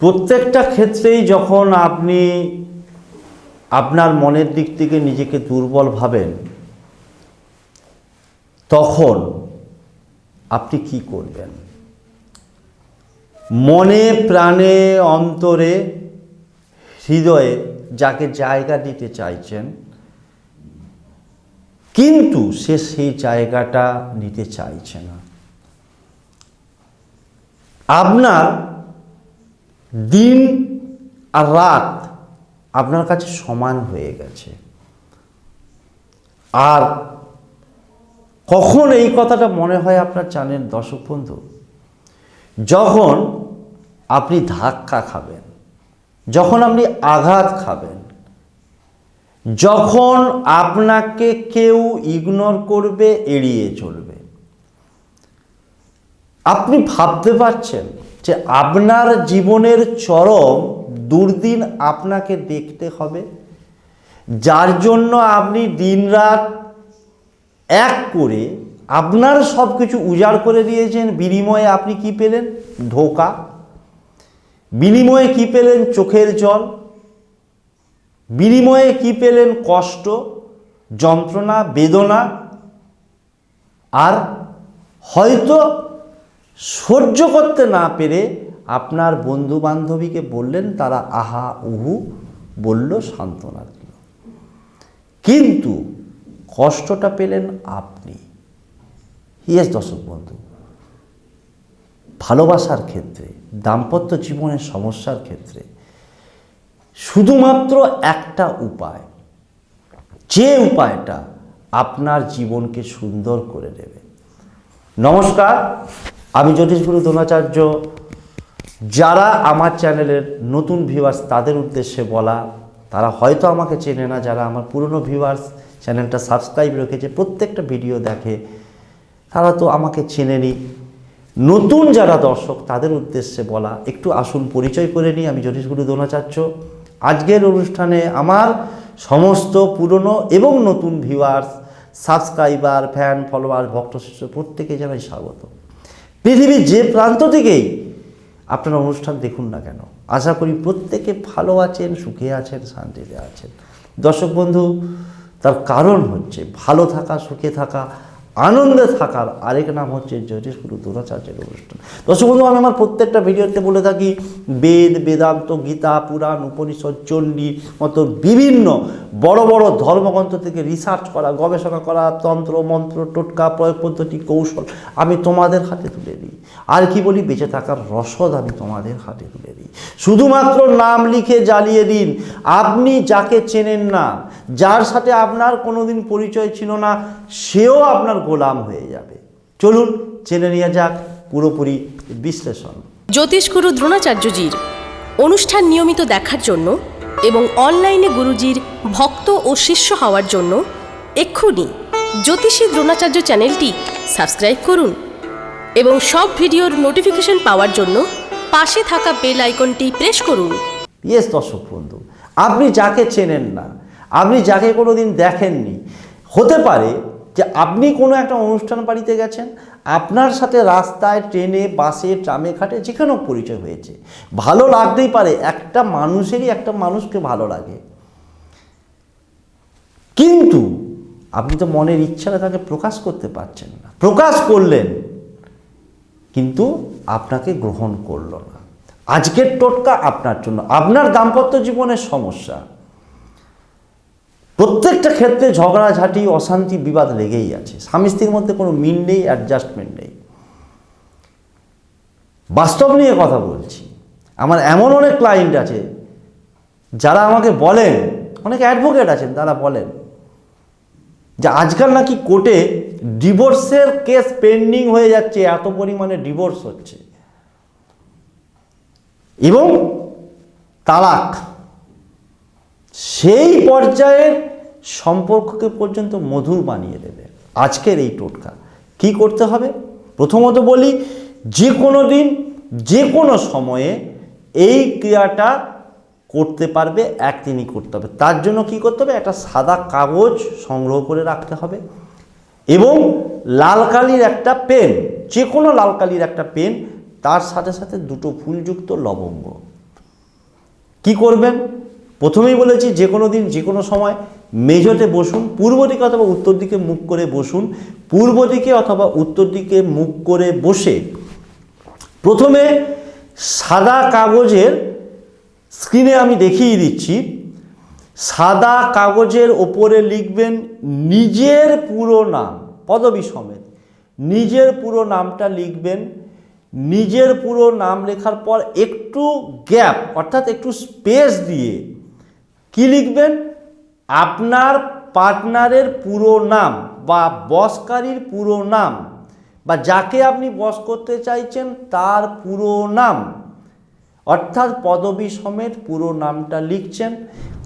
প্রত্যেকটা ক্ষেত্রেই যখন আপনি আপনার মনের দিক থেকে নিজেকে দুর্বল ভাবেন, তখন আপনি কি করবেন? মনে, প্রাণে, অন্তরে, হৃদয়ে যাকে জায়গা দিতে চাইছেন, কিন্তু সে সেই জায়গাটা নিতে চাইছে না। আপনার দিন আর রাত আপনার কাছে সমান হয়ে গেছে। আর কখন এই কথাটা মনে হয় আপনার জানেন দর্শক বন্ধু? যখন আপনি ধাক্কা খাবেন, যখন আপনি আঘাত খাবেন, যখন আপনাকে কেউ ইগনোর করবে, এড়িয়ে চলবে। আপনি ভাবতে পারছেন যে আপনার জীবনের চরম দুর্দিন আপনাকে দেখতে হবে, যার জন্য আপনি দিনরাত এক করে আপনার সব কিছু উজাড় করে দিয়েছেন, বিনিময়ে আপনি কি পেলেন? ধোকা। বিনিময়ে কি পেলেন? চোখের জল। বিনিময়ে কি পেলেন? কষ্ট, যন্ত্রণা, বেদনা। আর হয়তো সহ্য করতে না পেরে আপনার বন্ধু বান্ধবীকে বললেন, তারা আহা উহু বলল, সান্ত্বনা দিল। কিন্তু কষ্টটা পেলেন আপনি। ইয়েস দর্শক বন্ধু। ভালোবাসার ক্ষেত্রে, দাম্পত্য জীবনের সমস্যার ক্ষেত্রে, শুধুমাত্র একটা উপায়, যে উপায়টা আপনার জীবনকে সুন্দর করে দেবে। নমস্কার। আমি জ্যোতিষগুরু দ্রোণাচার্য। যারা আমার চ্যানেলের নতুন ভিউয়ার্স তাদের উদ্দেশ্যে বলা, তারা হয়তো আমাকে চেনে না, যারা আমার পুরনো ভিউয়ার্স চ্যানেলটা সাবস্ক্রাইব রেখেছে, প্রত্যেকটা ভিডিও দেখে, তারা তো আমাকে চেনেনি। নতুন যারা দর্শক, তাদের উদ্দেশ্যে বলা, একটু আসুন পরিচয় করে নিই, আমি জ্যোতিষগুরু দ্রোণাচার্য। আজকের অনুষ্ঠানে আমার সমস্ত পুরনো এবং নতুন ভিউয়ার্স সাবস্ক্রাইবার ফ্যান ফলোয়ার ভক্ত, শিষ্য, প্রত্যেকে জানাই স্বাগত। পৃথিবীর যে প্রান্ত থেকেই আপনারা অনুষ্ঠান দেখুন না কেন? আশা করি প্রত্যেকে ভালো আছেন, সুখে আছেন, শান্তিতে আছেন। দর্শক বন্ধু, তার কারণ হচ্ছে ভালো থাকা, সুখে থাকা আনন্দে থাকার আরেক নাম হচ্ছে জ্যোতিষগুরু দুরাচার্যের অনুষ্ঠান। দর্শক বন্ধু, আমি আমার প্রত্যেকটা ভিডিওতে বলে থাকি, বেদ, বেদান্ত, গীতা, পুরাণ, উপনিষদ, চণ্ডী মতো বিভিন্ন বড় বড় ধর্মগ্রন্থ থেকে রিসার্চ করা, গবেষণা করা, তন্ত্র, মন্ত্র, টোটকা, প্রয়োগ পদ্ধতি, কৌশল আমি তোমাদের হাতে তুলে দিই। আর কি বলি, বেঁচে থাকার রসদ আমি তোমাদের হাতে তুলে দিই। শুধুমাত্র নাম লিখে জ্বালিয়ে দিন। আপনি যাকে চেনেন না, যার সাথে আপনার কোনোদিন পরিচয় ছিল না, সেও আপনার গোলাম হয়ে যাবে। চলুন জেনে নেওয়া যাক পুরোপুরি বিশ্লেষণ। জ্যোতিষগুরু দ্রোণাচার্যজির অনুষ্ঠান নিয়মিত দেখার জন্য এবং অনলাইনে গুরুজির ভক্ত ও শিষ্য হওয়ার জন্য এক্ষুনি জ্যোতিষী দ্রোণাচার্য চ্যানেলটি সাবস্ক্রাইব করুন এবং সব ভিডিওর নোটিফিকেশন পাওয়ার জন্য পাশে থাকা বেল আইকনটি প্রেস করুন। ইয়েস দর্শক বন্ধু আপনি যাকে চেনেন না আপনি যাকে কোনো দিন দেখেননি হতে পারে যে আপনি কোনো একটা অনুষ্ঠান বাড়িতে গেছেন, আপনার সাথে রাস্তায়, ট্রেনে, বাসে, ট্রামে, ঘাটে যেখানেও পরিচয় হয়েছে। ভালো লাগতেই পারে, একটা মানুষেরই একটা মানুষকে ভালো লাগে। কিন্তু আপনি তো মনের ইচ্ছাটা তাকে প্রকাশ করতে পারছেন না। প্রকাশ করলেন, কিন্তু আপনাকে গ্রহণ করল না। আজকের টোটকা আপনার জন্য। আপনার দাম্পত্য জীবনের সমস্যা। প্রত্যেকটা ক্ষেত্রে ঝগড়াঝাঁটি অশান্তি, বিবাদ লেগেই আছে। স্বামী স্ত্রীর মধ্যে কোনো মিল নেই অ্যাডজাস্টমেন্ট নেই। বাস্তব নিয়ে কথা বলছি। আমার এমন অনেক ক্লায়েন্ট আছে, যারা আমাকে বলেন, অনেক অ্যাডভোকেট আছেন, তারা বলেন যে আজকাল নাকি কোর্টে ডিভোর্সের কেস পেন্ডিং হয়ে যাচ্ছে, এত পরিমাণে ডিভোর্স হচ্ছে। এবং তালাক। সেই পর্যায়ের সম্পর্ককে পর্যন্ত মধুর বানিয়ে দেবে। আজকের এই টোটকা। কি করতে হবে? প্রথমত বলি, যে কোনো দিন, যে কোনো সময়ে এই ক্রিয়াটা করতে পারবে, একদিনই করতে হবে। তার জন্য কি করতে হবে? একটা সাদা কাগজ সংগ্রহ করে রাখতে হবে এবং লাল কালির একটা পেন, যে কোনো লাল কালির একটা পেন, তার সাথে সাথে দুটো ফুলযুক্ত লবঙ্গ। কি করবেন? প্রথমেই বলেছি, যে কোনো দিন, যে কোনো সময় মেজোতে বসুন, পূর্ব দিকে অথবা উত্তর দিকে মুখ করে বসুন, পূর্ব দিকে অথবা উত্তর দিকে মুখ করে বসে প্রথমে সাদা কাগজের স্ক্রিনে আমি দেখিয়ে দিচ্ছি, সাদা কাগজের ওপরে লিখবেন নিজের পুরো নাম, পদবী সমেত। নিজের পুরো নামটা লিখবেন, নিজের পুরো নাম লেখার পর একটু গ্যাপ, অর্থাৎ একটু স্পেস দিয়ে কি লিখবেন? আপনার পার্টনারের পুরো নাম বা বসকারীর পুরো নাম বা যাকে আপনি বস করতে চাইছেন তার পুরো নাম, অর্থাৎ পদবী সমেত পুরো নামটা লিখছেন।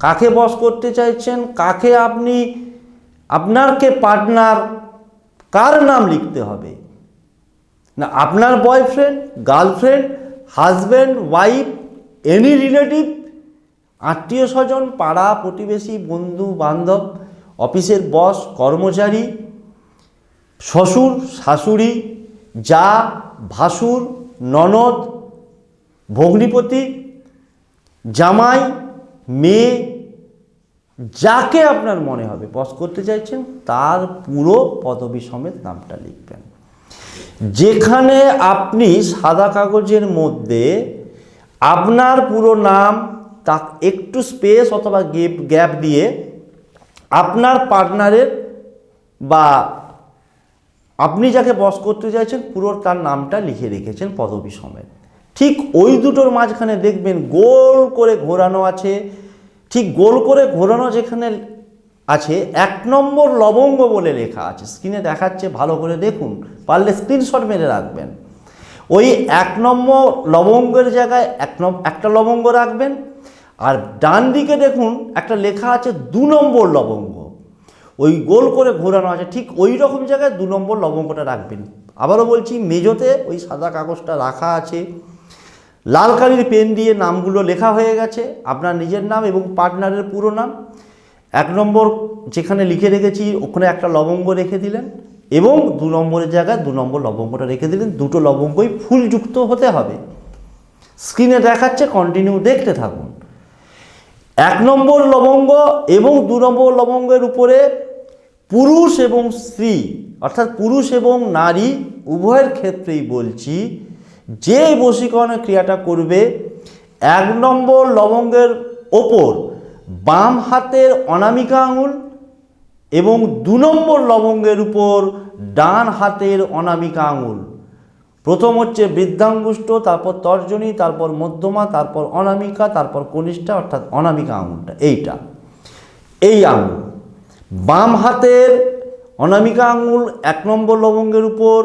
কাকে বস করতে চাইছেন? কাকে আপনি, আপনারকে পার্টনার কার নাম লিখতে হবে? না, আপনার boyfriend, girlfriend, husband, wife, any relative আত্মীয় স্বজন, পাড়া, প্রতিবেশী, বন্ধু, বান্ধব, অফিসের বস, কর্মচারী, শ্বশুর, শাশুড়ি, যা, ভাসুর, ননদ, ভগ্নিপতি, জামাই, মেয়ে, যাকে আপনার মনে হবে, বস করতে চাইছেন, তার পুরো পদবী সমেত নামটা লিখবেন। যেখানে আপনি সাদা কাগজের মধ্যে আপনার পুরো নাম তা একটু স্পেস অথবা গ্যাপ গ্যাপ দিয়ে আপনার পার্টনারের বা আপনি যাকে বস করতে চাইছেন পুরো তার নামটা লিখে রেখেছেন পদবী সমেত। ঠিক ওই দুটোর মাঝখানে দেখবেন গোল করে ঘোরানো আছে। ঠিক গোল করে ঘোরানো যেখানে আছে, এক নম্বর লবঙ্গ বলে লেখা আছে। স্ক্রিনে দেখাচ্ছে, ভালো করে দেখুন। পারলে স্ক্রিনশট মেরে রাখবেন। ওই এক নম্বর লবঙ্গের জায়গায় এক নম, একটা লবঙ্গ রাখবেন আর ডান দিকে দেখুন একটা লেখা আছে দু নম্বর লবঙ্গ। ওই গোল করে ঘোরানো আছে, ঠিক ওই রকম জায়গায় দু নম্বর লবঙ্গটা রাখবেন। আবারও বলছি, মেজোতে ওই সাদা কাগজটা রাখা আছে। লাল কালির পেন দিয়ে নামগুলো লেখা হয়ে গেছে, আপনার নিজের নাম এবং পার্টনারের পুরো নাম। এক নম্বর যেখানে লিখে রেখেছি, ওখানে একটা লবঙ্গ রেখে দিলেন এবং দু নম্বরের জায়গায় দু নম্বর লবঙ্গটা রেখে দিলেন। দুটো লবঙ্গই ফুলযুক্ত হতে হবে। স্ক্রিনে দেখাচ্ছে কন্টিনিউ দেখতে থাকুন। এক নম্বর লবঙ্গ এবং দু নম্বর লবঙ্গের উপরে পুরুষ এবং স্ত্রী, অর্থাৎ পুরুষ এবং নারী উভয়ের ক্ষেত্রেই বলছি, যে বশীকরণের ক্রিয়াটা করবে, এক নম্বর লবঙ্গের ওপর বাম হাতের অনামিকা আঙুল এবং দু নম্বর লবঙ্গের উপর ডান হাতের অনামিকা আঙুল। প্রথম হচ্ছে বৃদ্ধাঙ্গুষ্ঠ, তারপর তর্জনী, তারপর মধ্যমা, তারপর অনামিকা, তারপর কনিষ্ঠা, অর্থাৎ অনামিকা আঙুলটা এইটা। এই আঙুল বাম হাতের অনামিকা আঙুল এক নম্বর লবঙ্গের উপর,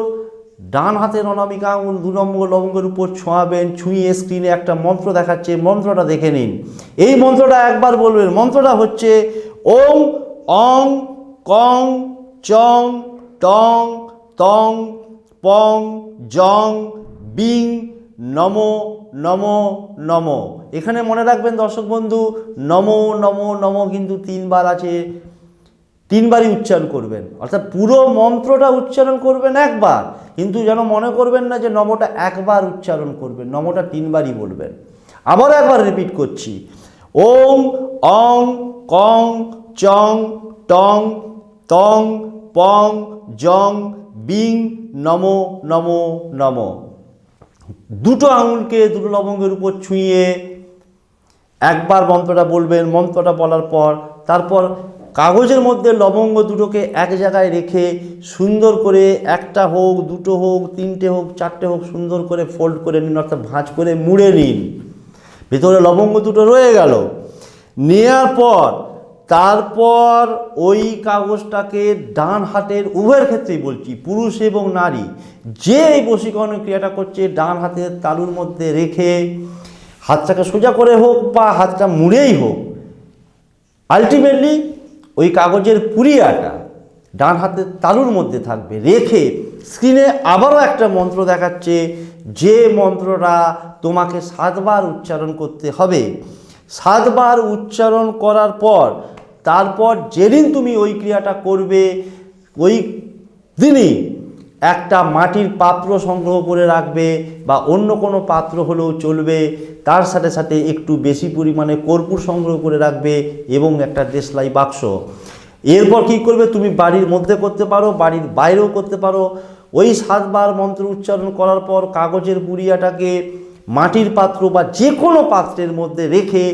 ডান হাতের অনামিকা আঙুল দু নম্বর লবঙ্গের উপর ছোঁয়াবেন, ছুঁয়ে স্ক্রিনে একটা মন্ত্র দেখাচ্ছে, মন্ত্রটা দেখে নিন। এই মন্ত্রটা একবার বলবেন, মন্ত্রটা হচ্ছে ওং অং, কং, চং, টং, তং, পং জং, বিং, নম নম নম। এখানে মনে রাখবেন দর্শক বন্ধু, নম নম নম কিন্তু তিনবার আছে, তিনবারই উচ্চারণ করবেন। অর্থাৎ পুরো মন্ত্রটা উচ্চারণ করবেন একবার, কিন্তু যেন মনে করবেন না যে নমটা একবার উচ্চারণ করবেন, নমটা তিনবারই বলবেন। আবার একবার রিপিট করছি। ওং অং, কং, চং, টং, তং, পং, জং বিং নম নম নম। দুটো আঙুলকে, দুটো লবঙ্গের উপর ছুঁয়ে একবার মন্ত্রটা বলবেন, মন্ত্রটা বলার পর তারপর কাগজের মধ্যে লবঙ্গ দুটোকে এক জায়গায় রেখে সুন্দর করে একটা হোক, দুটো হোক, তিনটে হোক, চারটে হোক সুন্দর করে ফোল্ড করে নিন, অর্থাৎ ভাঁজ করে মুড়ে নিন। ভেতরে লবঙ্গ দুটো রয়ে গেল। নেওয়ার পর তারপর ওই কাগজটাকে ডান হাতের উভয়ের ক্ষেত্রেই বলছি, পুরুষ এবং নারী। যে এই বশীকরণ ক্রিয়াটা করছে, ডান হাতের তালুর মধ্যে রেখে হাতটাকে সোজা করে হোক বা হাতটা মুড়েই হোক আলটিমেটলি ওই কাগজের পুরিয়াটা ডান হাতের তালুর মধ্যে থাকবে। রেখে স্ক্রিনে আবারও একটা মন্ত্র দেখাচ্ছে, যে মন্ত্রটা তোমাকে সাতবার উচ্চারণ করতে হবে। সাতবার উচ্চারণ করার পর তারপর যেদিন তুমি ওই ক্রিয়াটা করবে, ওই দিনই একটা মাটির পাত্র সংগ্রহ করে রাখবে বা অন্য কোনো পাত্র হলেও চলবে, তার সাথে সাথে একটু বেশি পরিমাণে কর্পূর সংগ্রহ করে রাখবে এবং একটা দেশলাই বাক্স। এরপর কি করবে? তুমি বাড়ির মধ্যে করতে পারো, বাড়ির বাইরেও করতে পারো। ওই সাতবার মন্ত্র উচ্চারণ করার পর কাগজের বুড়িয়াটাকে মাটির পাত্র বা যে কোনো পাত্রের মধ্যে রেখে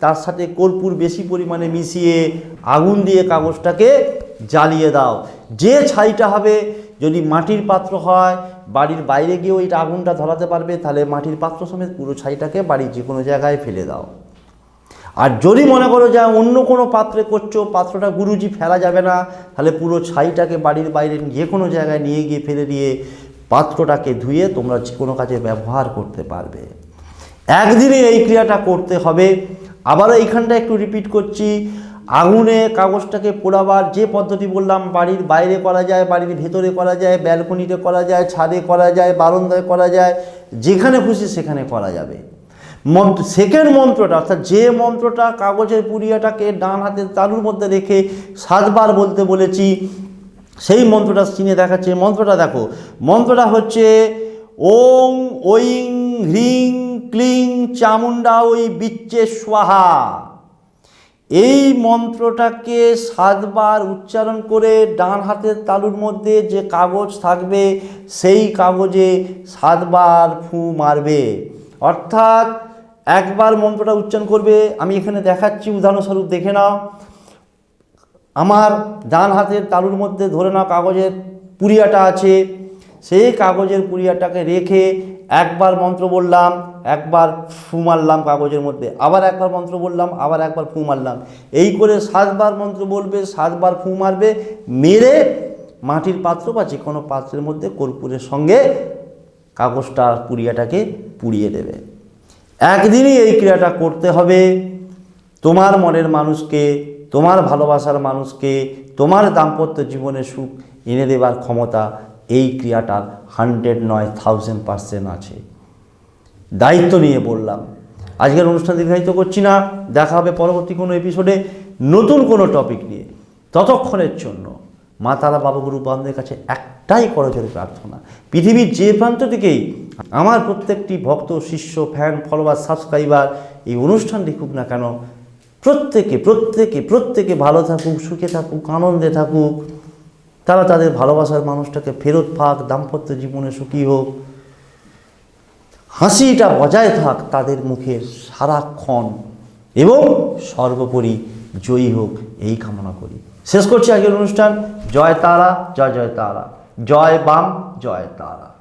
তার সাথে কর্পূর বেশি পরিমাণে মিশিয়ে আগুন দিয়ে কাগজটাকে জ্বালিয়ে দাও। যে ছাইটা হবে, যদি মাটির পাত্র হয়, বাড়ির বাইরে গিয়েও এটা আগুনটা ধরাতে পারবে, তাহলে মাটির পাত্র সমেত পুরো ছাইটাকে বাড়ির যে কোনো জায়গায় ফেলে দাও। আর যদি মনে করো যে অন্য কোনো পাত্রে করছ, পাত্রটা গুরুজি ফেলা যাবে না, তাহলে পুরো ছাইটাকে বাড়ির বাইরে যে কোনো জায়গায় নিয়ে গিয়ে ফেলে দিয়ে পাত্রটাকে ধুয়ে তোমরা যে কোনো কাজে ব্যবহার করতে পারবে। একদিনে এই ক্রিয়াটা করতে হবে। আবারও এইখানটা একটু রিপিট করছি। আগুনে কাগজটাকে পোড়াবার যে পদ্ধতি বললাম, বাড়ির বাইরে করা যায়, বাড়ির ভেতরে করা যায়, ব্যালকনিতে করা যায়, ছাদে করা যায়, বারান্দায় করা যায়, যেখানে খুশি সেখানে করা যাবে। মন্ত্র সেকেন্ড মন্ত্রটা, অর্থাৎ যে মন্ত্রটা কাগজের পুড়িয়াটাকে ডান হাতের তালুর মধ্যে রেখে সাতবার বলতে বলেছি, সেই মন্ত্রটা চিনে দেখাচ্ছে। মন্ত্রটা দেখো, মন্ত্রটা হচ্ছে, ওং, ঐং হ্রিং ক্লিং চামুন্ডা ওই বিচ্চে স্বাহা। এই মন্ত্রটাকে সাতবার উচ্চারণ করে ডান হাতের তালুর মধ্যে যে কাগজ থাকবে, সেই কাগজে সাতবার ফু মারবে। অর্থাৎ একবার মন্ত্রটা উচ্চারণ করবে, আমি এখানে দেখাচ্ছি, উদাহরণস্বরূপ দেখে নাও। আমার ডান হাতের তালুর মধ্যে ধরে নাও কাগজের পুরিয়াটা আছে। সেই কাগজের পুরিয়াটাকে রেখে একবার মন্ত্র বললাম, একবার ফু মারলাম কাগজের মধ্যে, আবার একবার মন্ত্র বললাম, আবার একবার ফু মারলাম। এই করে সাতবার মন্ত্র বলবে, সাতবার ফু মারবে, মেরে মাটির পাত্র বা যে কোনো পাত্রের মধ্যে কর্পূরের সঙ্গে কাগজটা পুরিয়াটাকে পুড়িয়ে দেবে। একদিনই এই ক্রিয়াটা করতে হবে। তোমার মনের মানুষকে, তোমার ভালোবাসার মানুষকে, তোমার দাম্পত্য জীবনে সুখ এনে দেবার ক্ষমতা এই ক্রিয়াটার হান্ড্রেড নয় থাউজেন্ড পার্সেন্ট আছে। দায়িত্ব নিয়ে বললাম। আজকের অনুষ্ঠান দীর্ঘায়িত করছি না। দেখা হবে পরবর্তী কোনো এপিসোডে নতুন কোনো টপিক নিয়ে। ততক্ষণের জন্য মা তারা বাবাগুরু বামদের কাছে একটাই করজোরে প্রার্থনা। পৃথিবীর যে প্রান্ত থেকেই আমার প্রত্যেকটি ভক্ত, শিষ্য ফ্যান ফলোয়ার সাবস্ক্রাইবার এই অনুষ্ঠানটি খুব না কেন প্রত্যেকে প্রত্যেকে প্রত্যেকে ভালো থাকুক, সুখে থাকুক, আনন্দে থাকুক তারা তাদের ভালোবাসার মানুষটাকে ফেরত পাক, দাম্পত্য জীবনে সুখী হোক। হাসিটা বজায় থাক তাদের মুখের সারাক্ষণ এবং সর্বোপরি জয়ী হোক এই কামনা করি। শেষ করছি আগের অনুষ্ঠান। জয় তারা, জয় জয় তারা। জয় বাম, জয় তারা।